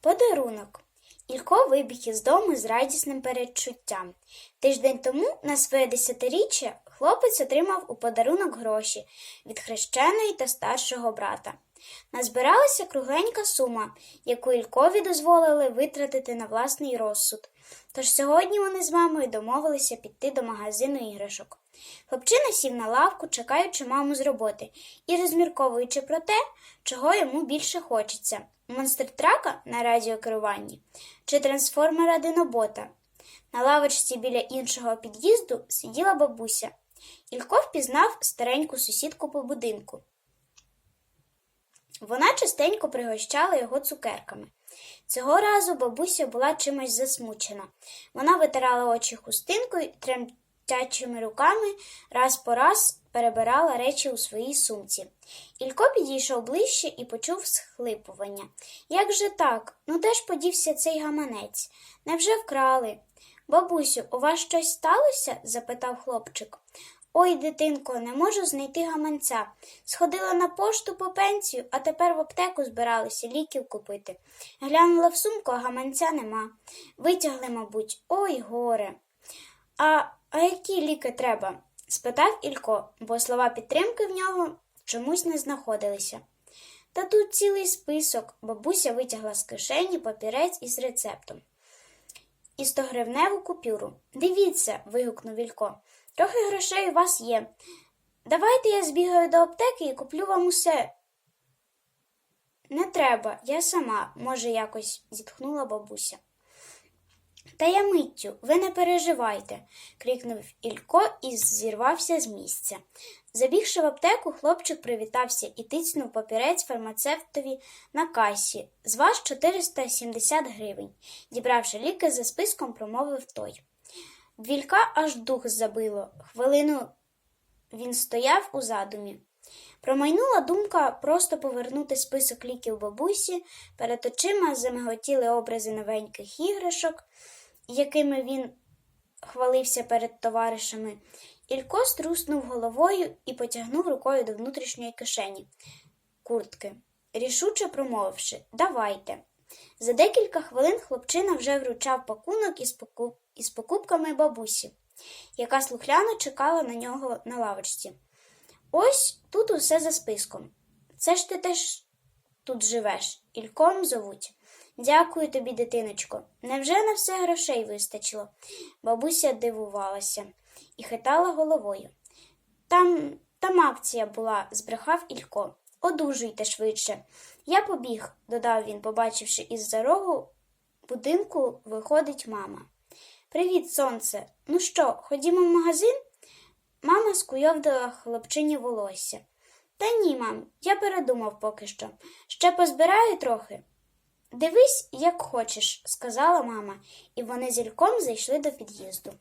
Подарунок. Ілько вибіг із дому з радісним передчуттям. Тиждень тому, на своє десятиріччя, хлопець отримав у подарунок гроші від хрещеної та старшого брата. Назбиралася кругленька сума, яку Ількові дозволили витратити на власний розсуд. Тож сьогодні вони з мамою домовилися піти до магазину іграшок. Хлопчина сів на лавку, чекаючи маму з роботи, і розмірковуючи про те, чого йому більше хочеться монстр-трака на радіокеруванні чи трансформера Динобота. На лавочці біля іншого під'їзду сиділа бабуся. Ілько впізнав стареньку сусідку по будинку. Вона частенько пригощала його цукерками. Цього разу бабуся була чимось засмучена. Вона витирала очі хустинкою і тремтячими руками раз по раз перебирала речі у своїй сумці. Ілько підійшов ближче і почув схлипування. Як же так? Ну де ж подівся цей гаманець? Невже вкрали? Бабусю, у вас щось сталося? запитав хлопчик. Ой, дитинко, не можу знайти гаманця. Сходила на пошту по пенсію, а тепер в аптеку збиралися ліків купити. Глянула в сумку, а гаманця нема. Витягли, мабуть, ой, горе. А, а які ліки треба? Спитав Ілько, бо слова підтримки в нього чомусь не знаходилися. Та тут цілий список. Бабуся витягла з кишені папірець із рецептом. І стогривневу купюру. Дивіться, вигукнув Ілько. Трохи грошей у вас є. Давайте я збігаю до аптеки і куплю вам усе. Не треба, я сама, може, якось зітхнула бабуся. Та я миттю, ви не переживайте, крикнув Ілько і зірвався з місця. Забігши в аптеку, хлопчик привітався і тицнув папірець фармацевтові на касі. З вас 470 гривень. Дібравши ліки за списком, промовив той. Вілька аж дух забило. Хвилину він стояв у задумі. Промайнула думка просто повернути список ліків бабусі, перед очима замиготіли образи новеньких іграшок, якими він хвалився перед товаришами. Ілько струснув головою і потягнув рукою до внутрішньої кишені куртки, рішуче промовивши Давайте. За декілька хвилин хлопчина вже вручав пакунок із, покуп... із покупками бабусі, яка слухляно чекала на нього на лавочці. Ось тут усе за списком. Це ж ти теж тут живеш, Ільком зовуть. Дякую тобі, дитиночко. Невже на все грошей вистачило? Бабуся дивувалася і хитала головою. Там там акція була, збрехав Ілько. Одужуйте швидше. Я побіг, додав він, побачивши із за рогу будинку виходить мама. Привіт, сонце. Ну що, ходімо в магазин? Мама скуйовдила хлопчині волосся. Та ні, мам, я передумав поки що. Ще позбираю трохи. Дивись, як хочеш, сказала мама, і вони зільком зайшли до під'їзду.